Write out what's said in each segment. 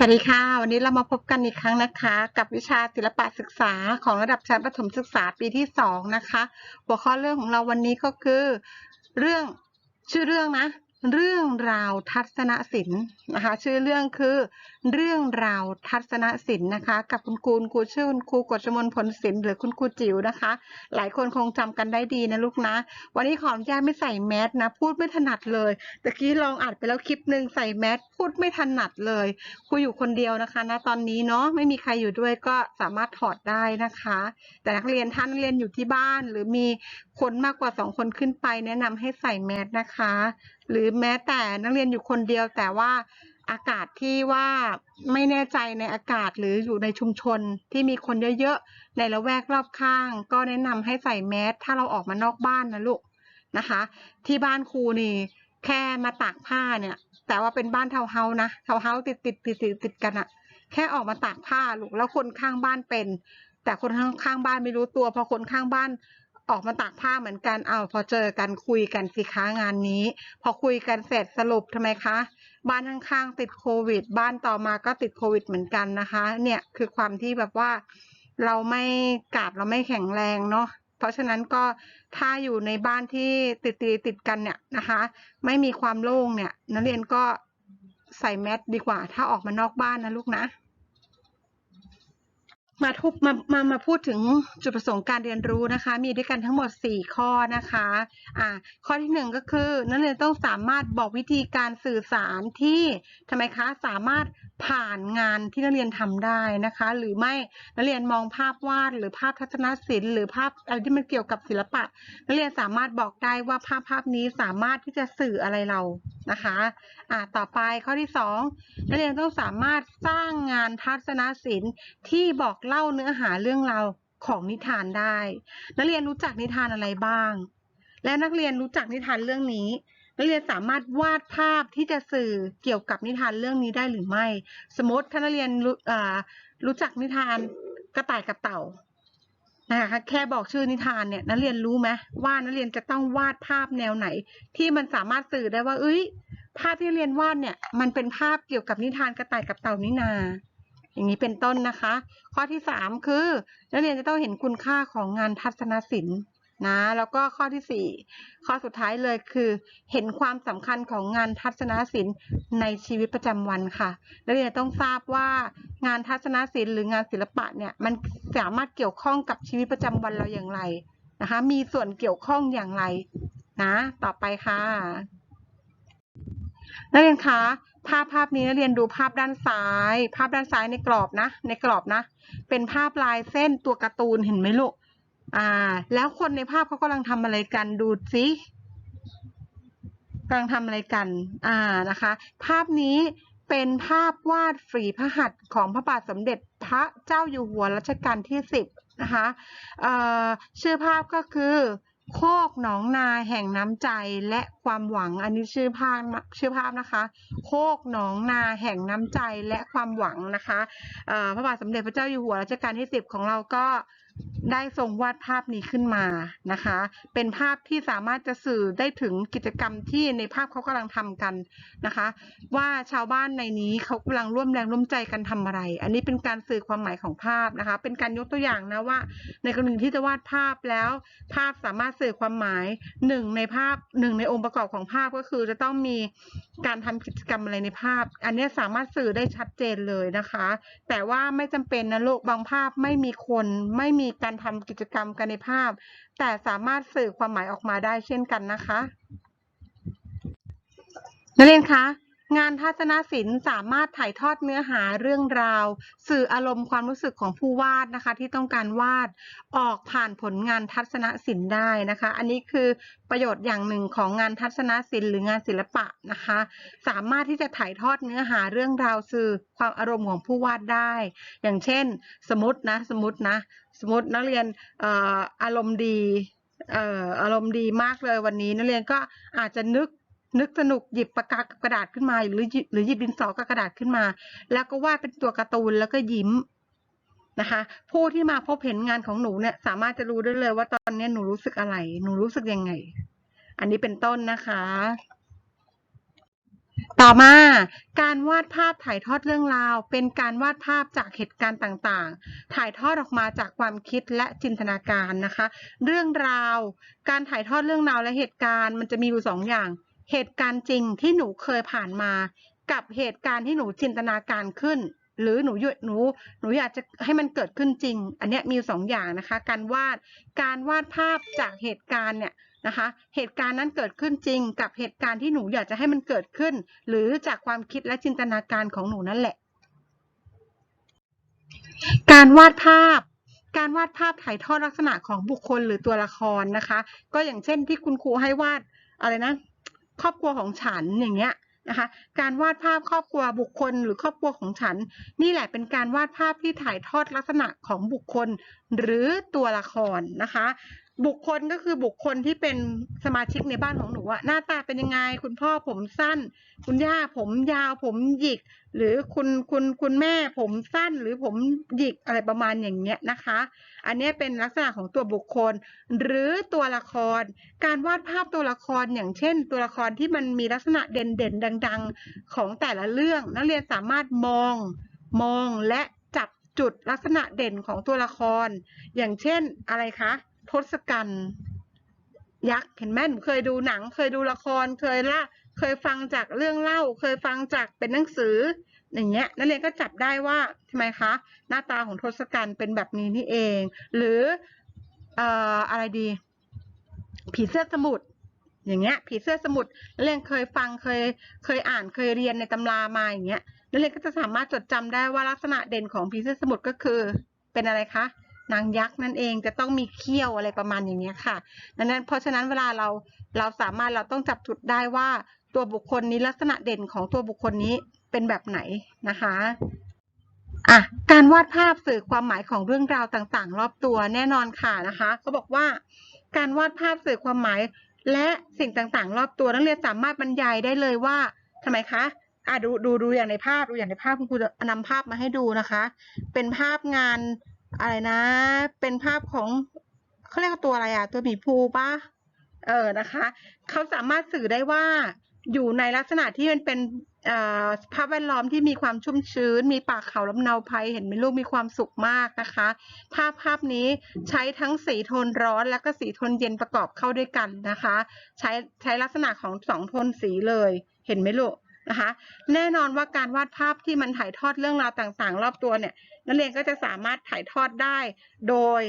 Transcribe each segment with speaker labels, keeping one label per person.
Speaker 1: สวัสดีค่ะ วันนี้เรามาพบกันอีกครั้งนะคะ กับวิชาศิลปะศึกษาของระดับชั้นประถมศึกษาปีที่สองนะคะ หัวข้อเรื่องของเราวันนี้ก็คือ เรื่องชื่อเรื่องนะ เรื่องราวทัศนศิลป์นะคะชื่อเรื่องคือเรื่องราวทัศนศิลป์นะคะ กับคุณครูคุณครูชื่อคุณครูกฎชมนผลศิลป์หรือคุณครูจิ๋วนะคะ หลายคนคงจำกันได้ดีนะลูกนะ วันนี้ขออนุญาตไม่ใส่แมสนะพูดไม่ถนัดเลยตะกี้ลองอัดไปแล้วคลิปหนึ่งใส่แมสพูดไม่ถนัดเลยครูอยู่คนเดียวนะคะณตอนนี้เนาะไม่มีใครอยู่ด้วยก็สามารถถอดได้นะคะ แต่นักเรียนท่านเรียนอยู่ที่บ้าน หรือมีคนมากกว่าสองคนขึ้นไป แนะนำให้ใส่แมสนะคะ หรือแม้แต่นักเรียนอยู่คนเดียวแต่ว่าอากาศที่ว่าไม่แน่ใจในอากาศหรืออยู่ในชุมชนที่มีคนเยอะๆ ในละแวกรอบข้าง ก็แนะนำให้ใส่แมสถ้าเราออกมานอกบ้านนะลูกนะคะ ที่บ้านครูนี่แค่มาตากผ้าเนี่ย แต่ว่าเป็นบ้านเทาเฮานะเทาเฮาติดติดติดติดติดกันอะแค่ออกมาตากผ้าลูกแล้วคนข้างบ้านเป็น แต่คนข้างข้างบ้านไม่รู้ตัวพอคนข้างบ้าน ออกมาตากผ้าเหมือนกันเอาพอเจอกันคุยกันสิคะงานนี้ พอคุยกันเสร็จสรุปทำไมคะบ้านข้างๆติดโควิด บ้านต่อมาก็ติดโควิดเหมือนกันนะคะ เนี่ยคือความที่แบบว่าเราไม่กาดเราไม่แข็งแรงเนาะเพราะฉะนั้นก็ถ้าอยู่ในบ้านที่ติดติดติดกันเนี่ยนะคะ ไม่มีความโล่งเนี่ยนักเรียนก็ใส่แมสดีกว่า ถ้าออกมานอกบ้านนะลูกนะ มาทุบมามามาพูดถึงจุดประสงค์การเรียนรู้นะคะ มีด้วยกันทั้งหมด 4 ข้อนะคะอ่าข้อที่ 1 ก็คือ นักเรียนต้องสามารถบอกวิธีการสื่อสารที่ทำไมคะสามารถผ่านงานที่นักเรียนทำได้นะคะ หรือไม่นักเรียนมองภาพวาด หรือภาพทัศนศิลป์หรือภาพอะไรที่มันเกี่ยวกับศิลปะ นักเรียนสามารถบอกได้ว่าภาพภาพนี้สามารถที่จะสื่ออะไรเรานะคะอ่าต่อไปข้อที่ 2 นักเรียนต้องสามารถสร้างงานทัศนศิลป์ที่บอกเล่าเนื้อหาเรื่องราวของนิทานได้ นักเรียนรู้จักนิทานอะไรบ้าง และนักเรียนรู้จักนิทานเรื่องนี้ นักเรียนสามารถวาดภาพที่จะสื่อเกี่ยวกับนิทานเรื่องนี้ได้หรือไม่ สมมติถ้านักเรียนรู้รู้จักนิทานกระต่ายกับเต่านะคะแค่บอกชื่อนิทานเนี่ยนักเรียนรู้ไหมว่านักเรียนจะต้องวาดภาพแนวไหน ที่มันสามารถสื่อได้ว่า เอ้ย ภาพที่เรียนวาดเนี่ย มันเป็นภาพเกี่ยวกับนิทานกระต่ายกับเต่านี่นา อย่างนี้เป็นต้นนะคะ ข้อที่สามคือนักเรียนจะต้องเห็นคุณค่าของงานทัศนศิลป์นะ แล้วก็ข้อที่สี่ข้อสุดท้ายเลยคือ เห็นความสำคัญของงานทัศนศิลป์ในชีวิตประจำวันค่ะนักเรียนต้องทราบว่างานทัศนศิลป์หรืองานศิลปะเนี่ยมันสามารถเกี่ยวข้องกับชีวิตประจำวันเราอย่างไรนะคะ มีส่วนเกี่ยวข้องอย่างไรนะ ต่อไปค่ะ นักเรียนคะภาพภาพนี้นักเรียนดูภาพด้านซ้าย ภาพด้านซ้ายในกรอบนะ ในกรอบนะ เป็นภาพลายเส้นตัวการ์ตูนเห็นไหมลูกอ่า แล้วคนในภาพเขากำลังทำอะไรกันดูสิกำลังทำอะไรกัน อ่านะคะ ภาพนี้เป็นภาพวาดฝีพระหัตถ์ของพระบาทสมเด็จพระเจ้าอยู่หัวรัชกาลที่สิบนะคะเอ่อชื่อภาพก็คือ โคกหนองนาแห่งน้ำใจและความหวังอันนี้ชื่อภาพนะชื่อภาพนะคะ โคกหนองนาแห่งน้ำใจและความหวังนะคะพระบาทสมเด็จพระเจ้าอยู่หัวรัชกาลที่สิบของเราก็ ได้ทรงวาดภาพนี้ขึ้นมานะคะ เป็นภาพที่สามารถจะสื่อได้ถึงกิจกรรมที่ในภาพเขากำลังทำกันนะคะ ว่าชาวบ้านในนี้เขากำลังร่วมแรงร่วมใจกันทำอะไร อันนี้เป็นการสื่อความหมายของภาพนะคะ เป็นการยกตัวอย่างนะว่า ในกรณีที่จะวาดภาพแล้ว ภาพสามารถสื่อความหมายหนึ่งในภาพหนึ่งในองค์ประกอบของภาพก็คือ จะต้องมีการทำกิจกรรมอะไรในภาพ อันนี้สามารถสื่อได้ชัดเจนเลยนะคะ แต่ว่าไม่จำเป็นนะลูกบางภาพไม่มีคนไม่มีการทำกิจกรรมกันในภาพ แต่สามารถสื่อความหมายออกมาได้เช่นกันนะคะ นักเรียนคะ งานทัศนศิลป์สามารถถ่ายทอดเนื้อหาเรื่องราว สื่ออารมณ์ความรู้สึกของผู้วาดนะคะที่ต้องการวาดออกผ่านผลงานทัศนศิลป์ได้นะคะ อันนี้คือประโยชน์อย่างหนึ่งของงานทัศนศิลป์หรืองานศิลปะนะคะ สามารถที่จะถ่ายทอดเนื้อหาเรื่องราวสื่อความอารมณ์ของผู้วาดได้ อย่างเช่น สมมตินะสมมตินะสมมตินักเรียนอออารมณ์ดีอารมณ์ดีมากเลยวันนี้นักเรียนก็อาจจะนึก นึกสนุกหยิบปากกากับกระดาษขึ้นมา หรือหยิบหรือหยิบดินสอกับกระดาษขึ้นมา แล้วก็วาดเป็นตัวการ์ตูนแล้วก็ยิ้มนะคะ ผู้ที่มาพบเห็นงานของหนูเนี่ย สามารถจะรู้ได้เลยว่าตอนนี้หนูรู้สึกอะไร หนูรู้สึกยังไง อันนี้เป็นต้นนะคะ ต่อมาการวาดภาพถ่ายทอดเรื่องราว เป็นการวาดภาพจากเหตุการณ์ต่างๆ ถ่ายทอดออกมาจากความคิดและจินตนาการนะคะ เรื่องราว การถ่ายทอดเรื่องราวและเหตุการณ์ มันจะมีอยู่สองอย่าง เหตุการณ์จริงที่หนูเคยผ่านมา กับเหตุการณ์ที่หนูจินตนาการขึ้น หรือหนูหยุดหนูหนูอยากจะให้มันเกิดขึ้นจริง อันเนี้ยมีสองอย่างนะคะ การวาดการวาดภาพจากเหตุการณ์เนี่ยนะคะ เหตุการณ์นั้นเกิดขึ้นจริง กับเหตุการณ์ที่หนูอยากจะให้มันเกิดขึ้น หรือจากความคิดและจินตนาการของหนูนั่นแหละ การวาดภาพการวาดภาพถ่ายทอดลักษณะของบุคคลหรือตัวละครนะคะ ก็อย่างเช่นที่คุณครูให้วาดอะไรนะ ครอบครัวของฉันอย่างเงี้ยนะคะการวาดภาพครอบครัวบุคคลหรือครอบครัวของฉัน นี่แหละเป็นการวาดภาพที่ถ่ายทอดลักษณะของบุคคลหรือตัวละครนะคะ บุคคลก็คือบุคคลที่เป็นสมาชิกในบ้านของหนูอะหน้าตาเป็นยังไง คุณพ่อผมสั้น คุณย่าผมยาวผมหยิก หรือคุณคุณคุณแม่ผมสั้นหรือผมหยิกอะไรประมาณอย่างเงี้ยนะคะ อันนี้เป็นลักษณะของตัวบุคคล หรือตัวละคร การวาดภาพตัวละครอย่างเช่น ตัวละครที่มันมีลักษณะเด่นๆดัง ๆ ของแต่ละเรื่อง นักเรียนสามารถมองมองและจับจุดลักษณะเด่นของตัวละคร อย่างเช่นอะไรคะ ทศกัณฐ์ยักษ์เห็นไหมหนูเคยดูหนัง เคยดูละครเคยละเคยฟังจากเรื่องเล่า เคยฟังจากเป็นหนังสือ อย่างเงี้ยนักเรียนก็จับได้ว่าทำไมคะ หน้าตาของทศกัณฐ์เป็นแบบนี้นี่เอง หรือเอ่ออะไรดี ผีเสื้อสมุทรอย่างเงี้ย ผีเสื้อสมุทรนักเรียนเคยฟังเคยเคยอ่านเคยเรียนในตำรามาอย่างเงี้ยนักเรียนก็จะสามารถจดจำได้ว่าลักษณะเด่นของผีเสื้อสมุทรก็คือเป็นอะไรคะ นางยักษ์นั่นเองจะต้องมีเขี้ยวอะไรประมาณอย่างเงี้ยค่ะดังนั้นเพราะฉะนั้นเวลาเราเราสามารถเราต้องจับจุดได้ว่าตัวบุคคลนี้ลักษณะเด่นของตัวบุคคลนี้เป็นแบบไหนนะคะอะการวาดภาพสื่อความหมายของเรื่องราวต่างๆ รอบตัวแน่นอนค่ะนะคะเขาบอกว่า การวาดภาพสื่อความหมาย และสิ่งต่างๆ รอบตัวนักเรียนสามารถบรรยายได้เลยว่าทำไมคะอะดูดูดูอย่างในภาพดูอย่างในภาพคุณครูจะนำภาพมาให้ดูนะคะ เป็นภาพงาน อะไรนะ เป็นภาพของเขาเรียกว่าตัวอะไรอะตัวหมีภูปะเออนะคะเขาสามารถสื่อได้ว่าอยู่ในลักษณะที่มันเป็นสภาพแวดล้อมที่มีความชุ่มชื้น มีป่าเขาลำเนาภัยเห็นไหมลูกมีความสุขมากนะคะ ภาพภาพนี้ใช้ทั้งสีโทนร้อนและก็สีโทนเย็นประกอบเข้าด้วยกันนะคะ ใช้ใช้ลักษณะของสองโทนสีเลย เห็นไหมลูก นะคะ แน่นอนว่าการวาดภาพที่มันถ่ายทอดเรื่องราวต่างๆ รอบตัวเนี่ย นักเรียนก็จะสามารถถ่ายทอดได้โดย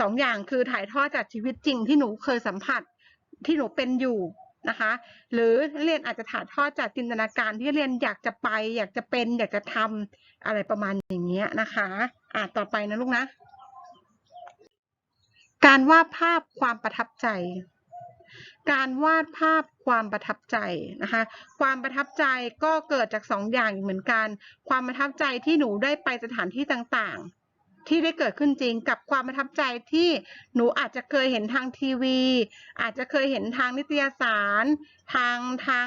Speaker 1: สองอย่างคือถ่ายทอดจากชีวิตจริงที่หนูเคยสัมผัสที่หนูเป็นอยู่นะคะ หรือนักเรียนอาจจะถ่ายทอดจากจินตนาการที่เรียนอยากจะไป อยากจะเป็น อยากจะทำอะไรประมาณอย่างเงี้ยนะคะอะต่อไปนะลูกนะ การวาดภาพความประทับใจ การวาดภาพความประทับใจนะคะ ความประทับใจก็เกิดจากสองอย่างเหมือนกัน ความประทับใจที่หนูได้ไปสถานที่ต่างๆ ที่ได้เกิดขึ้นจริงกับความประทับใจที่หนูอาจจะเคยเห็นทางทีวี อาจจะเคยเห็นทางนิตยสาร ทางทาง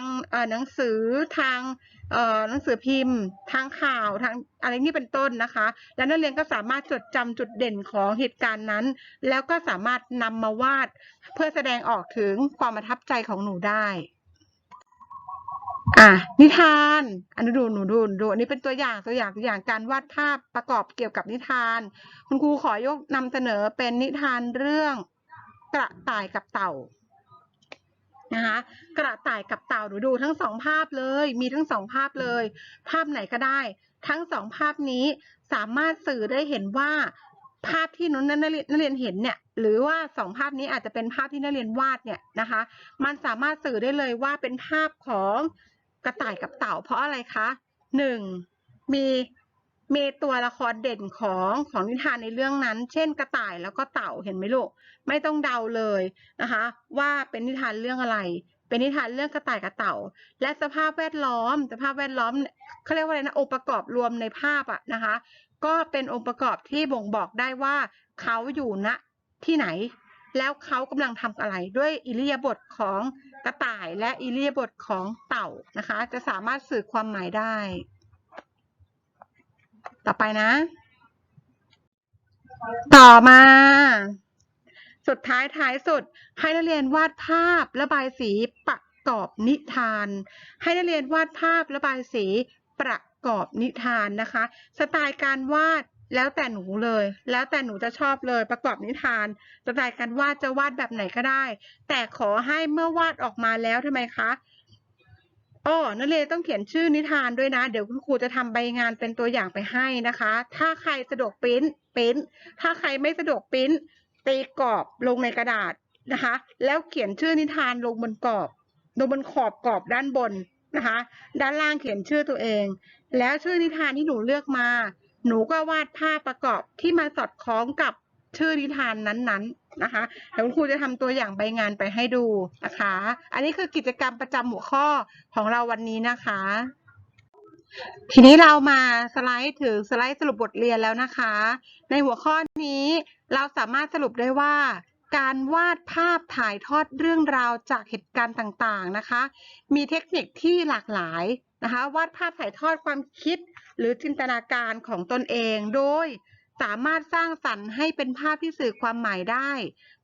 Speaker 1: หนังสือทางหนังสือพิมพ์ ทางข่าวทางอะไรนี่เป็นต้นนะคะ แล้วนักเรียนก็สามารถจดจำจุดเด่นของเหตุการณ์นั้น แล้วก็สามารถนำมาวาดเพื่อแสดงออกถึงความประทับใจของหนูได้ อะนิทานอันนี้ดูหนูดูดูอันนี้เป็นตัวอย่างตัวอย่างตัวอย่างการวาดภาพประกอบเกี่ยวกับนิทาน คุณครูขอยกนำเสนอเป็นนิทานเรื่องกระต่ายกับเต่านะคะกระต่ายกับเต่าหนูดูทั้งสองภาพเลย มีทั้งสองภาพเลย ภาพไหนก็ได้ ทั้งสองภาพนี้สามารถสื่อได้เห็นว่าภาพที่นักเรียนนักเรียนเห็นเนี่ย หรือว่าสองภาพนี้อาจจะเป็นภาพที่นักเรียนวาดเนี่ยนะคะ มันสามารถสื่อได้เลยว่าเป็นภาพของ กระต่ายกับเต่า เพราะอะไรคะหนึ่งมีมีตัวละครเด่นของของนิทานในเรื่องนั้น เช่น กระต่ายแล้วก็เต่าเห็นไหมลูกไม่ต้องเดาเลยนะคะ ว่าเป็นนิทานเรื่องอะไร เป็นนิทานเรื่องกระต่ายกับเต่า และสภาพแวดล้อม สภาพแวดล้อมเขาเรียกว่าอะไรนะองค์ประกอบรวมในภาพอะนะคะ ก็เป็นองค์ประกอบที่บ่งบอกได้ว่าเขาอยู่ณที่ไหน แล้วเขากำลังทำอะไรด้วยอิริยาบถของกระต่ายและอิริยาบถของเต่านะคะ จะสามารถสื่อความหมายได้ ต่อไปนะ ต่อมา สุดท้ายท้ายสุด ให้นักเรียนวาดภาพระบายสีประกอบนิทาน ให้นักเรียนวาดภาพระบายสีประกอบนิทานนะคะ สไตล์การวาด แล้วแต่หนูเลย แล้วแต่หนูจะชอบเลยประกอบนิทานสไตล์การวาดจะวาดแบบไหนก็ได้ แต่ขอให้เมื่อวาดออกมาแล้วทำไมคะอ้อนักเรียนต้องเขียนชื่อนิทานด้วยนะ เดี๋ยวคุณครูจะทำใบงานเป็นตัวอย่างไปให้นะคะ ถ้าใครสะดวกปริ้นปริ้น ถ้าใครไม่สะดวกปริ้นตีกรอบลงในกระดาษนะคะ แล้วเขียนชื่อนิทานลงบนกรอบลงบนขอบกรอบด้านบนนะคะ ด้านล่างเขียนชื่อตัวเอง แล้วชื่อนิทานที่หนูเลือกมา หนูก็วาดภาพประกอบที่มาสอดคล้องกับชื่อนิทานนั้นๆนะคะเดี๋ยวคุณครูจะทำตัวอย่างใบงานไปให้ดูนะคะ อันนี้คือกิจกรรมประจำหัวข้อของเราวันนี้นะคะ ทีนี้เรามาสไลด์ถึงสไลด์สรุปบทเรียนแล้วนะคะ ในหัวข้อนี้เราสามารถสรุปได้ว่า การวาดภาพถ่ายทอดเรื่องราวจากเหตุการณ์ต่างๆนะคะ มีเทคนิคที่หลากหลาย นะคะวาดภาพถ่ายทอดความคิดหรือจินตนาการของตนเอง โดยสามารถสร้างสรรค์ให้เป็นภาพที่สื่อความหมายได้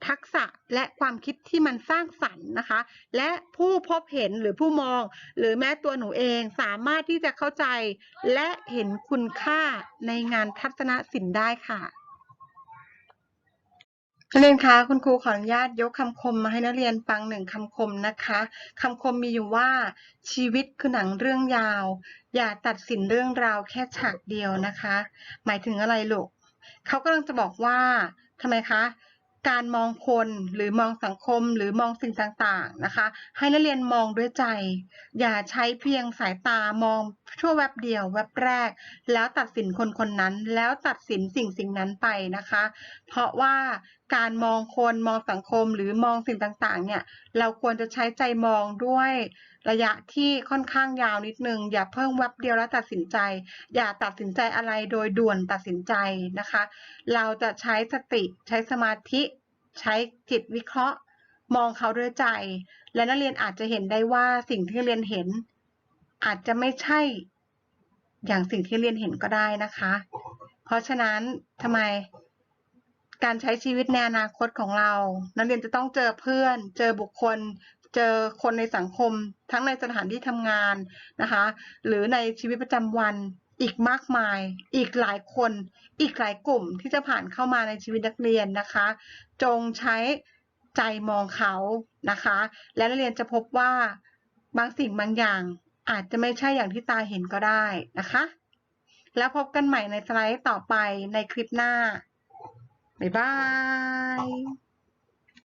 Speaker 1: ทักษะและความคิดที่มันสร้างสรรค์นะคะ และผู้พบเห็นหรือผู้มอง หรือแม้ตัวหนูเองสามารถที่จะเข้าใจ และเห็นคุณค่าในงานทัศนศิลป์ได้ค่ะ นักเรียนคะคุณครูขออนุญาตยกคำคมมาให้นักเรียนฟังหนึ่งคำคมนะคะคำคมมีอยู่ว่าชีวิตคือหนังเรื่องยาว อย่าตัดสินเรื่องราวแค่ฉากเดียวนะคะ หมายถึงอะไรลูกเขากำลังจะบอกว่าทำไมคะ การมองคนหรือมองสังคมหรือมองสิ่งต่างๆนะคะ ให้นักเรียนมองด้วยใจ อย่าใช้เพียงสายตามองชั่วแวบเดียวแวบแรก แล้วตัดสินคนคนนั้น แล้วตัดสินสิ่งสิ่งนั้นไปนะคะ เพราะว่าการมองคนมองสังคมหรือมองสิ่งต่างๆ เนี่ย เราควรจะใช้ใจมองด้วยระยะที่ค่อนข้างยาวนิดนึง อย่าเพิ่งแวบเดียวแล้วตัดสินใจ อย่าตัดสินใจอะไรโดยด่วนตัดสินใจนะคะ เราจะใช้สติใช้สมาธิใช้จิตวิเคราะห์ มองเขาด้วยใจ และนักเรียนอาจจะเห็นได้ว่าสิ่งที่เรียนเห็น อาจจะไม่ใช่ อย่างสิ่งที่เรียนเห็นก็ได้นะคะ เพราะฉะนั้นทำไม การใช้ชีวิตในอนาคตของเรา นักเรียนจะต้องเจอเพื่อน เจอบุคคล เจอคนในสังคม ทั้งในสถานที่ทำงานนะคะ หรือในชีวิตประจำวันอีกมากมาย อีกหลายคน อีกหลายกลุ่มที่จะผ่านเข้ามาในชีวิตนักเรียนนะคะ จงใช้ใจมองเขานะคะ และนักเรียนจะพบว่าบางสิ่งบางอย่างอาจจะไม่ใช่อย่างที่ตาเห็นก็ได้นะคะ แล้วพบกันใหม่ในสไลด์ต่อไปในคลิปหน้า บ๊ายบาย